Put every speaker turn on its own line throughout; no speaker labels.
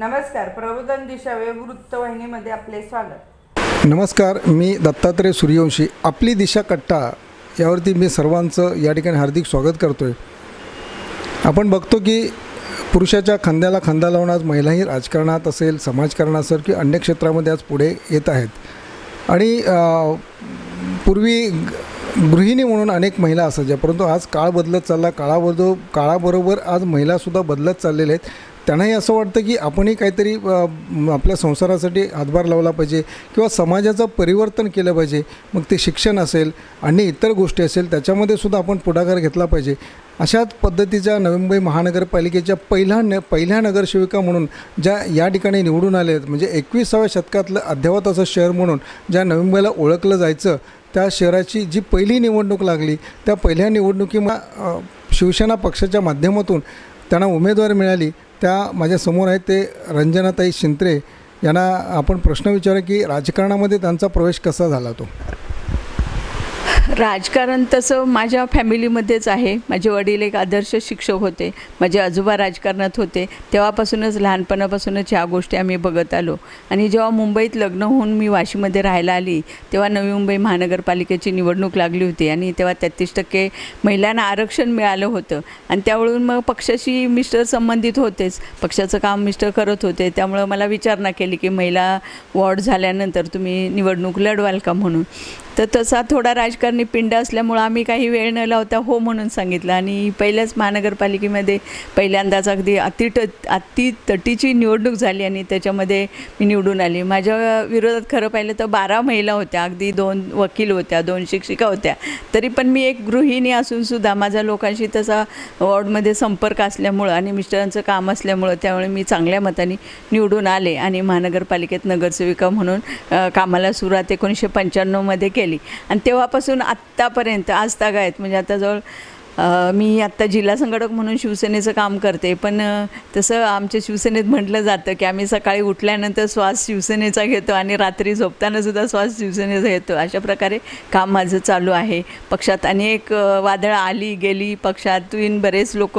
नमस्कार प्रबोधन दिशा वेब वृत्तवाहिनीमध्ये आपले स्वागत.
नमस्कार मी दत्तात्रय सूर्यवंशी. आपली दिशा कट्टा यावरती मी सर्वांचं या ठिकाणी हार्दिक स्वागत करतो आहे आपण बघतो की पुरुषाच्या खांद्याला खांदा लावून आज महिलाही राजकारणात असेल समाजकारणात असेल की अन्य क्षेत्रामध्ये आज पुढे येत आहेत. आणि पूर्वी ग- गृहिणी म्हणून अनेक महिला असायच्या परंतु आज काळ बदलत चालला. काळाबरोबर काळाबरोबर आज महिलासुद्धा बदलत चाललेल्या आहेत. त्यांनाही असं वाटतं की आपणही काहीतरी आपल्या संसारासाठी हातभार लावला पाहिजे किंवा समाजाचं परिवर्तन केलं पाहिजे. मग ते शिक्षण असेल आणि इतर गोष्टी असेल त्याच्यामध्ये सुद्धा आपण पुढाकार घेतला पाहिजे. अशाच पद्धतीच्या नवी मुंबई महानगरपालिकेच्या पहिल्या न पहिल्या नगरसेविका म्हणून ज्या या ठिकाणी निवडून आले आहेत म्हणजे एकविसाव्या शतकातलं अद्ययावत असं शहर म्हणून ज्या नवी मुंबईला ओळखलं जायचं त्या शहराची जी पहिली निवडणूक लागली त्या पहिल्या निवडणुकीमा शिवसेना पक्षाच्या माध्यमातून त्यांना उमेदवार मिळाली. त्या माझ्यासमोर आहेत ते रंजनाताई शिंत्रे. यांना आपण प्रश्न विचारला की राजकारणामध्ये त्यांचा प्रवेश कसा झाला तो?
राजकारण तसं माझ्या फॅमिलीमध्येच आहे. माझे वडील एक आदर्श शिक्षक होते. माझे आजोबा राजकारणात होते. तेव्हापासूनच लहानपणापासूनच ह्या गोष्टी आम्ही बघत आलो. आणि जेव्हा मुंबईत लग्न होऊन मी वाशीमध्ये राहायला आली तेव्हा नवी मुंबई महानगरपालिकेची निवडणूक लागली होती. आणि तेव्हा तेहतीस टक्के महिलांना आरक्षण मिळालं होतं. आणि त्यावरून मग पक्षाशी मिस्टर संबंधित होतेच. पक्षाचं काम मिस्टर करत होते. त्यामुळं मला विचारणा केली की महिला वॉर्ड झाल्यानंतर तुम्ही निवडणूक लढवाल का म्हणून. तर तसा थोडा राजकारणी पिंड असल्यामुळं आम्ही काही वेळ न लावता हो म्हणून सांगितलं. आणि पहिल्याच महानगरपालिकेमध्ये पहिल्यांदाच अगदी अतिट अति तटीची निवडणूक झाली आणि त्याच्यामध्ये मी निवडून आली. माझ्या विरोधात खरं पाहिलं तर बारा महिला होत्या अगदी दोन वकील होत्या दोन शिक्षिका होत्या. तरी पण मी एक गृहिणी असूनसुद्धा माझा लोकांशी तसा वॉर्डमध्ये संपर्क असल्यामुळं आणि मिस्टरांचं काम असल्यामुळं त्यामुळे मी चांगल्या मताने निवडून आले आणि महानगरपालिकेत नगरसेविका म्हणून कामाला सुरुवात एकोणीसशे पंच्याण्णवमध्ये केली. आणि तेव्हापासून आत्तापर्यंत आज तागायत म्हणजे आता जवळ मी आत्ता जिल्हा संघटक म्हणून शिवसेनेचं काम करते. पण तसं आमच्या शिवसेनेत म्हटलं जातं की आम्ही सकाळी उठल्यानंतर श्वास शिवसेनेचा घेतो आणि रात्री झोपतानासुद्धा श्वास शिवसेनेचा घेतो. अशा प्रकारे काम माझं चालू आहे. पक्षात अनेक वादळ वादळं आली गेली. पक्षातून बरेच लोक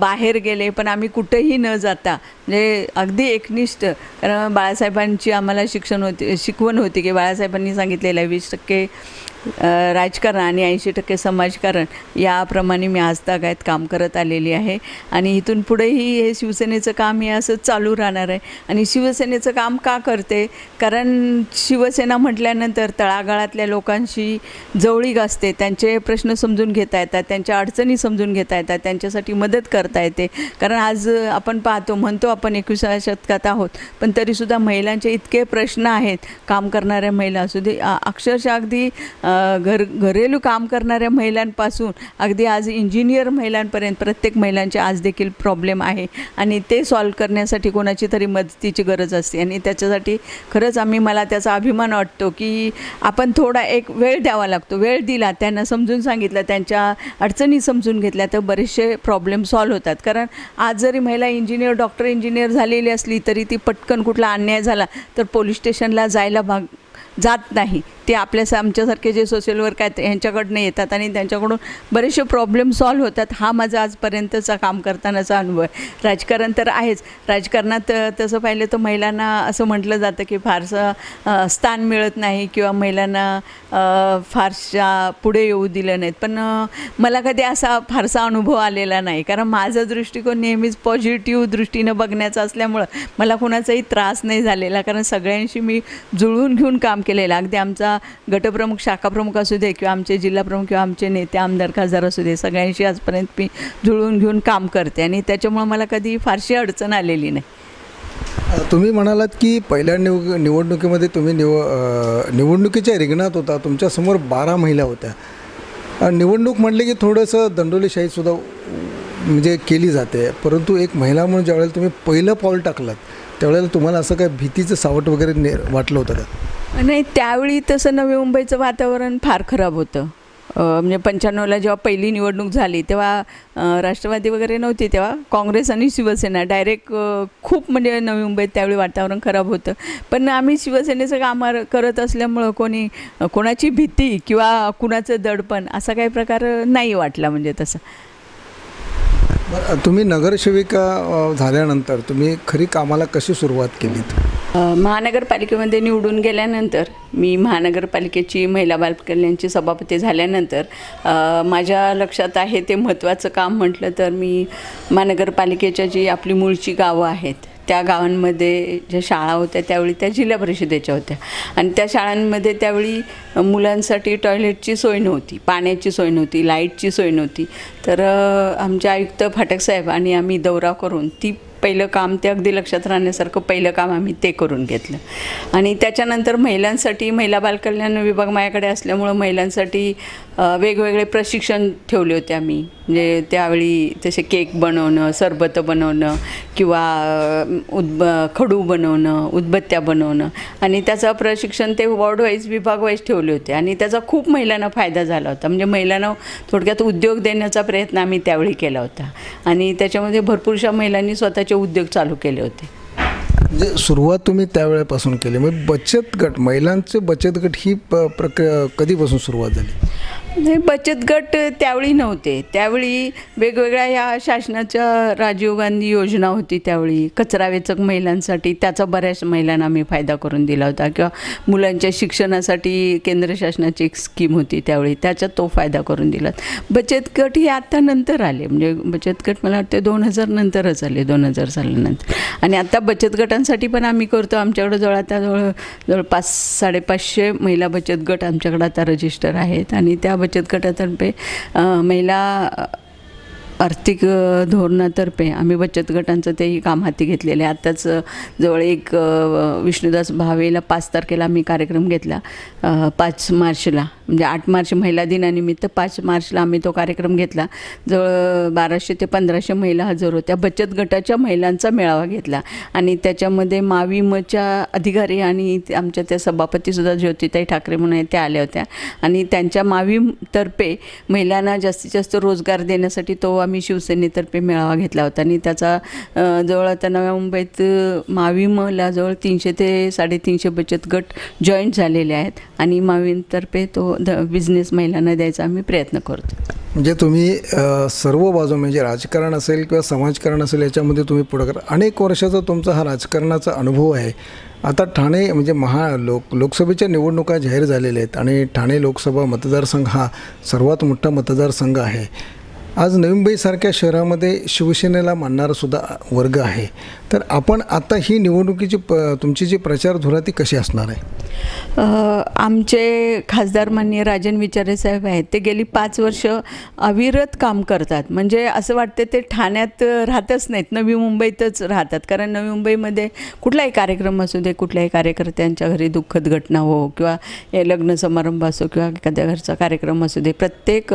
बाहेर गेले. पण आम्ही कुठंही न जाता म्हणजे अगदी एकनिष्ठ. कारण बाळासाहेबांची आम्हाला शिक्षण होती शिकवण होती की बाळासाहेबांनी सांगितलेलं आहे वीस टक्के राजकारण आणि ऐंशी टक्के समाजकारण याप्रमाणे मी आजतागायत काम करत आलेली आहे. आणि इथून पुढेही हे शिवसेनेचं काम हे असंच चालू राहणार आहे. आणि शिवसेनेचं काम का करते? कारण शिवसेना म्हटल्यानंतर तळागाळातल्या लोकांशी जवळीक असते. त्यांचे प्रश्न समजून घेता येतात त्यांच्या अडचणी समजून घेता येतात त्यांच्यासाठी मदत करता येते. कारण आज आपण पाहतो म्हणतो आपण एकविसाव्या शतकात आहोत. पण तरीसुद्धा महिलांचे इतके प्रश्न आहेत काम करणाऱ्या महिला. असू दे अक्षरशः अगदी घर घरेलू काम करणाऱ्या महिलांपासून अगदी आज इंजिनियर महिलांपर्यंत प्रत्येक महिलांचे आज देखील प्रॉब्लेम आहे. आणि ते सॉल्व करण्यासाठी कोणाची तरी मदतीची गरज असते. आणि त्याच्यासाठी खरंच आम्ही मला त्याचा अभिमान वाटतो की आपण थोडा एक वेळ द्यावा लागतो. वेळ दिला त्यांना समजून सांगितलं त्यांच्या अडचणी समजून घेतल्या तर बरेचसे प्रॉब्लेम सॉल्व होतात. कारण आज जरी महिला इंजिनियर डॉक्टर इंजिनियर झालेली असली तरी ती पटकन कुठला अन्याय झाला तर पोलीस स्टेशनला जायला भाग जात नाही. ते आपल्या आमच्यासारखे जे सोशल वर्क आहेत ह्यांच्याकडनं येतात आणि त्यांच्याकडून बरेचसे प्रॉब्लेम सॉल्व्ह होतात. हा माझा आजपर्यंतचा काम करतानाचा अनुभव आहे. राजकारण तर आहेच. राजकारणात तसं पाहिलं तर महिलांना असं म्हटलं जातं की फारसं स्थान मिळत नाही किंवा महिलांना फारशा पुढे येऊ दिलं नाहीत. पण मला कधी असा फारसा अनुभव आलेला नाही. कारण माझा दृष्टिकोन नेहमीच पॉझिटिव्ह दृष्टीनं बघण्याचा असल्यामुळं मला कोणाचाही त्रास नाही झालेला. कारण सगळ्यांशी मी जुळवून घेऊन काम केलेलं. अगदी आमचा गटप्रमुख शाखाप्रमुख असू दे किंवा आमचे जिल्हाप्रमुख किंवा आमचे नेते आमदार खासदार असू दे सगळ्यांशी आजपर्यंत मी जुळवून घेऊन काम करते आणि त्याच्यामुळं मला कधी फारशी अडचण आलेली नाही.
तुम्ही म्हणालात की पहिल्या निव निवडणुकीमध्ये तुम्ही निव निवडणुकीच्या रिंगणात होता तुमच्यासमोर बारा महिला होत्या. निवडणूक म्हटले की थोडंसं दंडोलीशाहीसुद्धा म्हणजे केली जाते परंतु एक महिला म्हणून ज्यावेळेला तुम्ही पहिलं पाऊल टाकलात त्यावेळेला तुम्हाला असं काय भीतीचं सावट वगैरे ने वाटलं होतं का?
नाही त्यावेळी तसं नवी मुंबईचं वातावरण फार खराब होतं. म्हणजे पंच्याण्णवला जेव्हा पहिली निवडणूक झाली तेव्हा राष्ट्रवादी वगैरे नव्हती तेव्हा काँग्रेस आणि शिवसेना डायरेक्ट खूप म्हणजे नवी मुंबईत त्यावेळी वातावरण खराब होतं. पण आम्ही शिवसेनेचं काम करत असल्यामुळं कोणी कोणाची भीती किंवा कुणाचं दडपण असा काही प्रकार नाही वाटला म्हणजे तसं.
तुम्ही नगरसेविका झाल्यानंतर तुम्ही खरी कामाला कशी सुरुवात केलीत?
महानगरपालिकेमध्ये निवडून गेल्यानंतर मी महानगरपालिकेची महिला बालकल्याणची सभापती झाल्यानंतर माझ्या लक्षात आहे ते महत्त्वाचं काम म्हटलं तर मी महानगरपालिकेच्या जी आपली मूळची गावं आहेत त्या गावांमध्ये ज्या शाळा होत्या त्यावेळी त्या जिल्हा परिषदेच्या होत्या. आणि त्या शाळांमध्ये त्यावेळी मुलांसाठी टॉयलेटची सोय नव्हती पाण्याची सोय नव्हती लाईटची सोय नव्हती. तर आमच्या आमचे आयुक्त फाटक साहेब आणि आम्ही दौरा करून ती पहिलं काम ते अगदी लक्षात राहण्यासारखं पहिलं काम आम्ही ते करून घेतलं. आणि त्याच्यानंतर महिलांसाठी महिला बालकल्याण विभाग माझ्याकडे असल्यामुळं महिलांसाठी वेगवेगळे प्रशिक्षण ठेवले होते आम्ही. म्हणजे त्यावेळी तसे केक बनवणं सरबतं बनवणं किंवा उद्ब खडू बनवणं उदबत्त्या बनवणं आणि त्याचं प्रशिक्षण ते वॉर्ड वाईज विभाग वाईज ठेवले होते आणि त्याचा खूप महिलांना फायदा झाला होता. म्हणजे महिलांना थोडक्यात उद्योग देण्याचा प्रयत्न आम्ही त्यावेळी केला होता आणि त्याच्यामध्ये भरपूरशा महिलांनी स्वतःचे उद्योग चालू केले होते.
म्हणजे सुरुवात तुम्ही त्यावेळेपासून केली. मग बचत गट महिलांचे बचत गट ही प प्रक कधीपासून सुरुवात झाली?
नाही बचत गट त्यावेळी नव्हते. त्यावेळी वेगवेगळ्या ह्या शासनाच्या राजीव गांधी योजना होती त्यावेळी. कचरा वेचक महिलांसाठी त्याचा बऱ्याच महिलांना आम्ही फायदा करून दिला होता किंवा मुलांच्या शिक्षणासाठी केंद्र शासनाची एक स्कीम होती त्यावेळी. त्याचा तो फायदा करून दिला. बचत गट हे आत्ता नंतर आले. म्हणजे बचत गट मला वाटते दोन हजार नंतरच आले दोन हजार सालानंतर. आणि आता बचत गटांसाठी पण आम्ही करतो. आमच्याकडं जवळ आता जवळ जवळपास साडेपाचशे महिला बचत गट आमच्याकडे आता रजिस्टर आहेत. आणि त्या बचत गटातर्फे महिला आर्थिक धोरणातर्फे आम्ही बचत गटांचं तेही काम हाती घेतलेलं आहे. आत्ताच जवळ एक विष्णुदास भावेला पाच तारखेला आम्ही कार्यक्रम घेतला पाच मार्चला. म्हणजे आठ मार्च महिला दिनानिमित्त पाच मार्चला आम्ही तो कार्यक्रम घेतला. जवळ बाराशे ते पंधराशे महिला हजर होत्या. बचत गटाच्या महिलांचा मेळावा घेतला. आणि त्याच्यामध्ये माविमच्या अधिकारी आणि आमच्या त्या सभापतीसुद्धा ज्योतिताई ठाकरे म्हणून आहेत त्या आल्या होत्या. आणि त्यांच्या माविमतर्फे महिलांना जास्तीत जास्त रोजगार देण्यासाठी तो आम्ही शिवसेनेतर्फे मेळावा घेतला होता. आणि त्याचा जवळ आता नव्या मुंबईत अ, माविमला जवळ तीनशे ते साडेतीनशे बचत गट जॉईंट झालेले आहेत. आणि माविमतर्फे तो द बिझनेस महिलांना द्यायचा आम्ही प्रयत्न करतो.
म्हणजे तुम्ही सर्व बाजू म्हणजे राजकारण असेल किंवा समाजकारण असेल याच्यामध्ये तुम्ही पुढाकार अनेक वर्षाचा तुमचा हा राजकारणाचा अनुभव आहे. आता ठाणे म्हणजे महा लोक लोकसभेच्या निवडणुका जाहीर झालेल्या आहेत आणि ठाणे लोकसभा मतदारसंघ हा सर्वात मोठा मतदारसंघ आहे. आज नवी मुंबईसारख्या शहरामध्ये शिवसेनेला मानणारा सुद्धा वर्ग आहे. तर आपण आता ही निवडणुकीची प तुमची जी प्रचार धुरा ती कशी असणार आहे?
आमचे खासदार माननीय राजन विचारे साहेब आहेत. ते गेली पाच वर्ष अविरत काम करतात. म्हणजे असं वाटते ते ठाण्यात राहतच नाहीत. नवी मुंबईतच राहतात. कारण नवी मुंबईमध्ये कुठलाही कार्यक्रम असू दे कुठल्याही कार्यकर्त्यांच्या घरी दुःखद घटना हो किंवा हे लग्न समारंभ असो किंवा एखाद्या घरचा कार्यक्रम असू दे प्रत्येक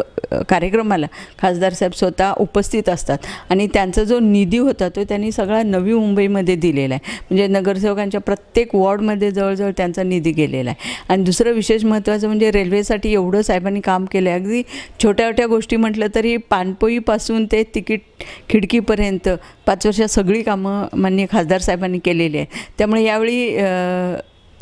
कार्यक्रमाला खासदार साहेब स्वतः उपस्थित असतात. आणि त्यांचा जो निधी होता तो त्यांनी सगळा नवी मुंबईमध्ये दिलेला आहे. म्हणजे नगरसेवकांच्या प्रत्येक वॉर्डमध्ये जवळजवळ त्यांचा निधी गेलेला आहे. आणि दुसरं विशेष महत्त्वाचं म्हणजे रेल्वेसाठी एवढं साहेबांनी काम केलं आहे. अगदी छोट्या छोट्या गोष्टी म्हटलं तरी पाणपोईपासून ते तिकीट खिडकीपर्यंत पाच वर्षात सगळी कामं मान्य खासदार साहेबांनी केलेली आहे त्यामुळे यावेळी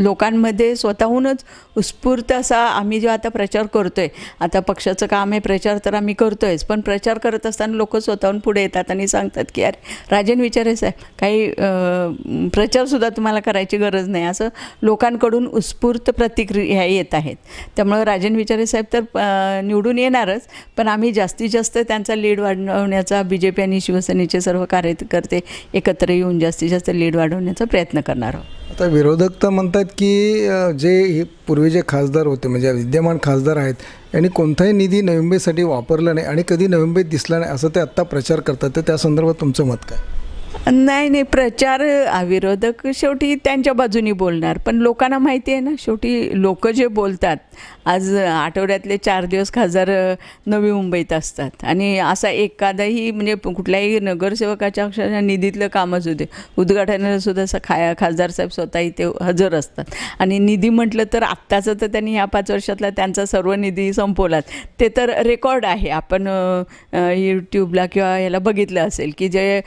लोकांमध्ये स्वतःहूनच उत्स्फूर्त असा आम्ही जेव्हा आता प्रचार करतो आहे आता पक्षाचं काम आहे प्रचार तर आम्ही करतो आहेच पण प्रचार करत असताना लोक स्वतःहून पुढे येतात आणि सांगतात की अरे राजन विचारे साहेब काही प्रचारसुद्धा तुम्हाला करायची गरज नाही. असं लोकांकडून उत्स्फूर्त प्रतिक्रिया येत आहेत. त्यामुळं राजन विचारे साहेब तर निवडून येणारच पण आम्ही जास्तीत जास्त त्यांचा लीड वाढवण्याचा बी जे पी आणि शिवसेनेचे सर्व कार्यकर्ते एकत्र येऊन जास्तीत जास्त लीड वाढवण्याचा प्रयत्न करणार आहोत.
आता विरोधक तर म्हणतात की जे हे पूर्वी जे खासदार होते म्हणजे विद्यमान खासदार आहेत यांनी कोणताही निधी नवी मुंबईसाठी वापरला नाही आणि कधी नवी मुंबईत दिसला नाही असं ते आत्ता प्रचार करतात. तर त्या संदर्भात तुमचं मत काय?
नाही नाही प्रचार अविरोधक विरोधक शेवटी त्यांच्या बाजूनी बोलणार. पण लोकांना माहिती आहे ना शेवटी लोक जे बोलतात आज आठवड्यातले चार दिवस खासदार नवी मुंबईत असतात. आणि असा एखादाही म्हणजे कुठल्याही नगरसेवकाच्या अक्षरशः निधीतलं काम असू दे उद्घाटनाला सुद्धा असं खा खासदार साहेब स्वतः इथे हजर असतात. आणि निधी म्हटलं तर आत्ताचं तर त्यांनी ह्या पाच वर्षातला त्यांचा सर्व निधी संपवलात. ते तर रेकॉर्ड आहे. आपण यूट्यूबला किंवा याला बघितलं असेल की जे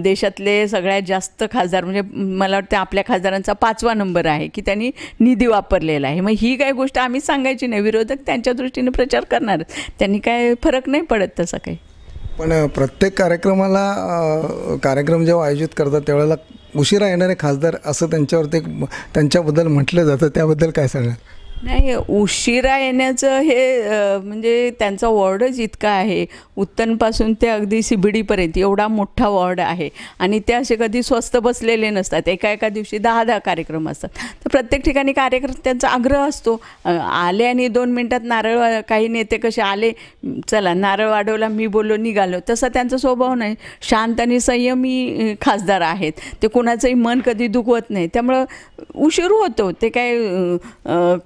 देशात देशातले सगळ्यात जास्त खासदार म्हणजे मला वाटतं आपल्या खासदारांचा पाचवा नंबर आहे की त्यांनी निधी वापरलेला आहे. मग ही काय गोष्ट आम्ही सांगायची नाही. विरोधक त्यांच्या दृष्टीने प्रचार करणार त्यांनी काय फरक नाही पडत तसा काही.
पण प्रत्येक कार्यक्रमाला कार्यक्रम जेव्हा आयोजित करतात त्यावेळेला उशिरा येणारे खासदार असं त्यांच्यावरती त्यांच्याबद्दल म्हटलं जातं. त्याबद्दल काय सांगाल?
नाही उशिरा येण्याचं हे म्हणजे त्यांचा वॉर्डच इतका आहे. उत्तनपासून ते अगदी सिबिडीपर्यंत एवढा मोठा वॉर्ड आहे. आणि ते असे कधी स्वस्त बसलेले नसतात. एका एका दिवशी दहा दहा कार्यक्रम असतात. तर प्रत्येक ठिकाणी कार्यक्रम त्यांचा आग्रह असतो. आले आणि दोन मिनटात नारळ काही नेते कसे आले चला नारळ वाढवला मी बोललो निघालो. तसा त्यांचा स्वभाव नाही. शांत आणि संयमी खासदार आहेत. ते कोणाचंही मन कधी दुखवत नाही. त्यामुळं उशीर होतो. ते काय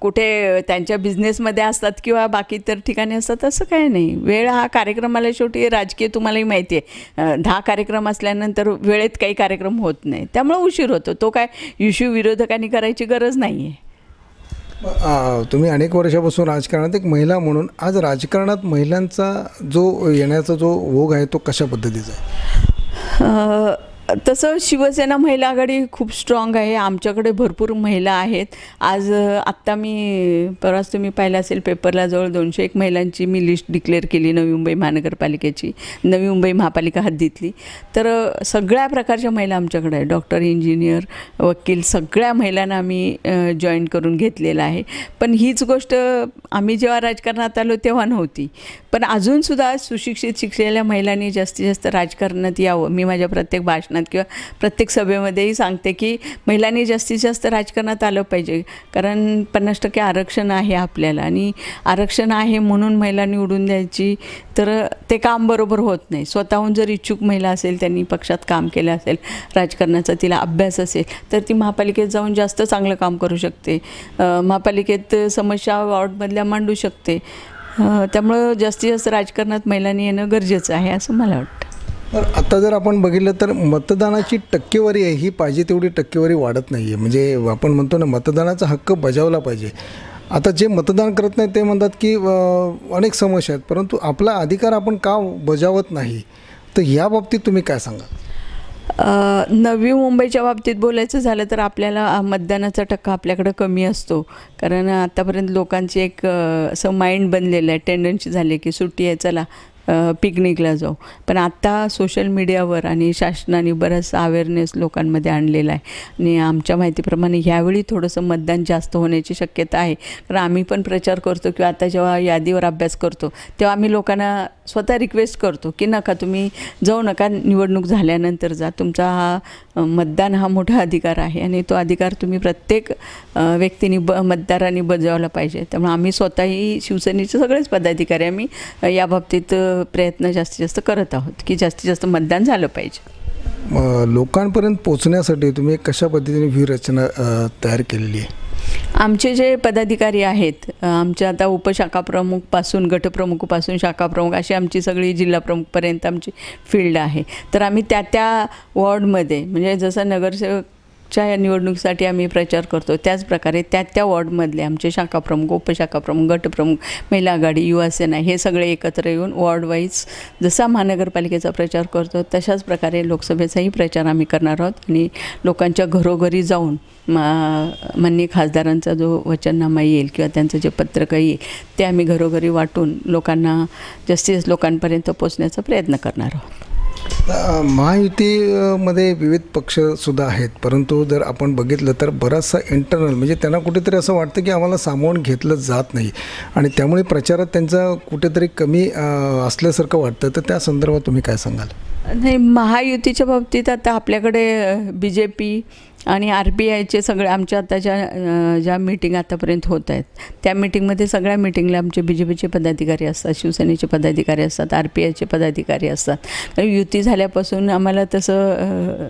कुठे त्यांच्या बिझनेसमध्ये असतात किंवा बाकी इतर ठिकाणी असतात असं काही नाही. वेळ हा कार्यक्रमाला शेवटी राजकीय तुम्हालाही माहिती आहे. दहा कार्यक्रम असल्यानंतर वेळेत काही कार्यक्रम होत नाही. त्यामुळं उशीर होतो. तो काय इश्यू विरोधकांनी करायची गरज नाही आहे
तुम्ही अनेक वर्षापासून राजकारणात एक महिला म्हणून आज राजकारणात महिलांचा जो येण्याचा जो ओघ आहे तो कशा पद्धतीचा आहे?
तसं शिवसेना महिला आघाडी खूप स्ट्रॉंग आहे. आमच्याकडे भरपूर महिला आहेत. आज आत्ता मी परवाच तुम्ही पाहिलं असेल पेपरला जवळ दोनशे एक महिलांची मी लिस्ट डिक्लेअर केली नवी मुंबई महानगरपालिकेची. नवी मुंबई महापालिका हद्दीतली तर सगळ्या प्रकारच्या महिला आमच्याकडे आहे डॉक्टर इंजिनियर वकील सगळ्या महिलांना आम्ही जॉईन करून घेतलेलं आहे. पण हीच गोष्ट आम्ही जेव्हा राजकारणात आलो तेव्हा नव्हती. पण अजूनसुद्धा सुशिक्षित शिकलेल्या महिलांनी जास्तीत जास्त राजकारणात यावं. मी माझ्या प्रत्येक भाषणात किंवा प्रत्येक सभेमध्येही सांगते की महिलांनी जास्तीत जास्त राजकारणात आलं पाहिजे. कारण पन्नास टक्के आरक्षण आहे आपल्याला आणि आरक्षण आहे म्हणून महिला निवडून द्यायची तर ते काम बरोबर होत नाही. स्वतःहून जर इच्छुक महिला असेल त्यांनी पक्षात काम केलं असेल राजकारणाचा तिला अभ्यास असेल तर ती महापालिकेत जाऊन जास्त चांगलं काम करू शकते. महापालिकेत समस्या वॉर्डमधल्या मांडू शकते. त्यामुळं जास्तीत जास्त राजकारणात महिलांनी येणं गरजेचं आहे असं मला वाटतं.
तर आता जर आपण बघितलं तर मतदानाची टक्केवारी आहे ही पाहिजे तेवढी टक्केवारी वाढत नाही आहे म्हणजे आपण म्हणतो ना मतदानाचा हक्क बजावला पाहिजे. आता जे मतदान करत नाही ते म्हणतात की अनेक समस्या आहेत परंतु आपला अधिकार आपण का बजावत नाही? तर या बाबतीत तुम्ही काय सांगा
नवी मुंबईच्या बाबतीत बोलायचं झालं तर आपल्याला मतदानाचा टक्का आपल्याकडं कमी असतो. कारण आतापर्यंत लोकांची एक असं माइंड बनलेलं आहे टेंडन्सी झाली की सुट्टी आहे चला पिकनिकला जाऊ. पण आत्ता सोशल मीडियावर आणि शासनाने बराचसा अवेअरनेस लोकांमध्ये आणलेला आहे. आणि आमच्या माहितीप्रमाणे ह्यावेळी थोडंसं मतदान जास्त होण्याची शक्यता आहे. कारण आम्ही पण प्रचार करतो किंवा आता जेव्हा यादीवर अभ्यास करतो तेव्हा आम्ही लोकांना स्वतः रिक्वेस्ट करतो की नका तुम्ही जाऊ नका निवडणूक झाल्यानंतर जा. तुमचा हा मतदान हा मोठा अधिकार आहे आणि तो अधिकार तुम्ही प्रत्येक व्यक्तीने ब मतदारांनी बजावला पाहिजे. त्यामुळे आम्ही स्वतःही शिवसेनेचे सगळेच पदाधिकारी आम्ही याबाबतीत या बाबतीत प्रयत्न जास्तीत जास्त करत आहोत की जास्तीत जास्त मतदान झालं पाहिजे.
लोकांपर्यंत पोचण्यासाठी तुम्ही कशा पद्धतीने व्यूहरचना तयार केलेली आहे?
आमचे जे पदाधिकारी आहेत आमच्या आता उपशाखा प्रमुखपासून गटप्रमुखपासून शाखा प्रमुख अशी आमची सगळी जिल्हा प्रमुखपर्यंत आमची फील्ड आहे. तर आम्ही त्या त्या वॉर्डमध्ये म्हणजे जसं नगरसेवक च्या निवडणुकीसाठी आम्ही प्रचार करतो. त्याचप्रकारे त्या त्या वॉर्डमधले आमचे शाखाप्रमुख उपशाखाप्रमुख गटप्रमुख महिला आघाडी युवासेना हे सगळे एकत्र येऊन वॉर्ड वाईज जसा महानगरपालिकेचा प्रचार करतो तशाच प्रकारे लोकसभेचाही प्रचार आम्ही करणार आहोत. आणि लोकांच्या घरोघरी जाऊन मा माननीय खासदारांचा जो वचननामा येईल किंवा त्यांचं जे पत्रकं येईल ते आम्ही घरोघरी वाटून लोकांना जास्तीत जास्त लोकांपर्यंत पोचण्याचा प्रयत्न करणार आहोत.
महायुतीमध्ये विविध पक्षसुद्धा आहेत. परंतु जर आपण बघितलं तर बराचसा इंटरनल म्हणजे त्यांना कुठेतरी असं वाटतं की आम्हाला सामावून घेतलं जात नाही. आणि त्यामुळे प्रचारात त्यांचा कुठेतरी कमी असल्यासारखं वाटतं. तर त्या संदर्भात तुम्ही काय सांगाल?
नाही महायुतीच्या बाबतीत आता आपल्याकडे बी जे पी आणि आर पी आयचे सगळे आमच्या आता ज्या ज्या मीटिंग आतापर्यंत होत आहेत त्या मिटिंगमध्ये सगळ्या मीटिंगला आमचे बी जे पीचे पदाधिकारी असतात शिवसेनेचे पदाधिकारी असतात आर पी आयचे पदाधिकारी असतात. कारण युती झाल्यापासून आम्हाला तसं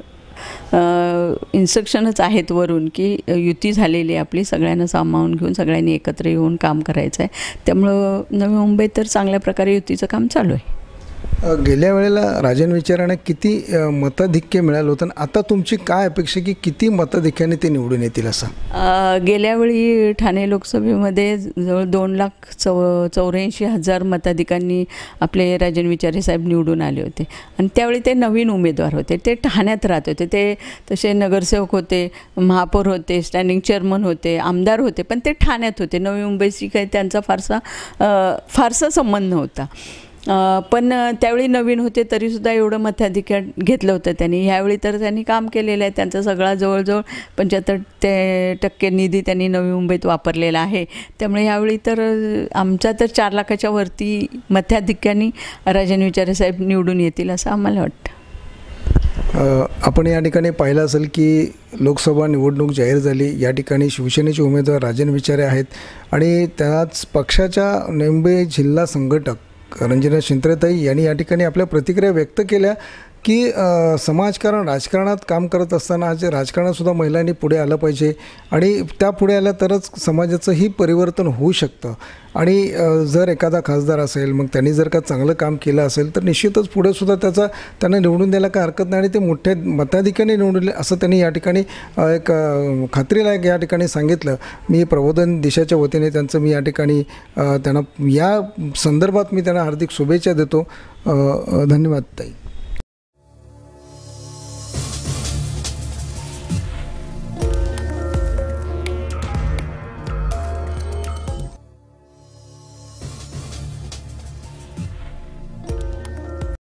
इन्स्ट्रक्शनच आहेत वरून की युती झालेली आहे आपली सगळ्यांना सामावून घेऊन सगळ्यांनी एकत्र येऊन काम करायचं आहे त्यामुळं नवी मुंबईत तर चांगल्या प्रकारे युतीचं काम चालू आहे.
गेल्या वेळेला राजन विचारांना किती मताधिक्य मिळालं होतं आणि आता तुमची काय अपेक्षा की किती मताधिक्याने ते निवडून येतील असं?
गेल्यावेळी ठाणे लोकसभेमध्ये जवळ दोन लाख चौ चौऱ्याऐंशी हजार मताधिकांनी आपले राजन विचारे साहेब निवडून आले होते. आणि त्यावेळी ते नवीन उमेदवार होते. ते ठाण्यात राहत होते. ते तसे नगरसेवक होते महापौर होते स्टँडिंग चेअरमन होते आमदार होते पण ते ठाण्यात होते. नवी मुंबईशी काही त्यांचा फारसा फारसा संबंध होता पण त्यावेळी नवीन होते तरीसुद्धा एवढं मताधिकार घेतलं होतं त्यांनी. ह्यावेळी तर त्यांनी काम केलेलं आहे त्यांचा सगळा जवळजवळ पंच्याहत्तर ते टक्के निधी त्यांनी नवी मुंबईत वापरलेला आहे. त्यामुळे ह्यावेळी तर आमचा तर चार लाखाच्या वरती मताधिक्याने राजन विचारे साहेब निवडून येतील असं आम्हाला वाटतं.
आपण या ठिकाणी पाहिलं असेल की लोकसभा निवडणूक जाहीर झाली. या ठिकाणी शिवसेनेचे उमेदवार राजन विचारे आहेत. आणि त्याच पक्षाच्या मुंबई जिल्हा संघटक रंजना शिंत्रेताई यांनी या ठिकाणी आपल्या प्रतिक्रिया व्यक्त केल्या. की समाजकारण राजकारणात काम करत असताना आज राजकारणातसुद्धा महिलांनी पुढे आलं पाहिजे आणि त्या पुढे आल्या तरच समाजाचंही परिवर्तन होऊ शकतं. आणि जर एखादा खासदार असेल मग त्यांनी जर का चांगलं काम केलं असेल तर निश्चितच पुढे सुद्धा त्याचा त्यांना निवडून द्यायला काय हरकत नाही आणि ते मोठ्या मताधिकाने निवडून असं त्यांनी या ठिकाणी एक खात्रीलायक या ठिकाणी सांगितलं. मी प्रबोधन दिशाच्या वतीने त्यांचं मी या ठिकाणी त्यांना या संदर्भात मी त्यांना हार्दिक शुभेच्छा देतो. धन्यवाद ताई.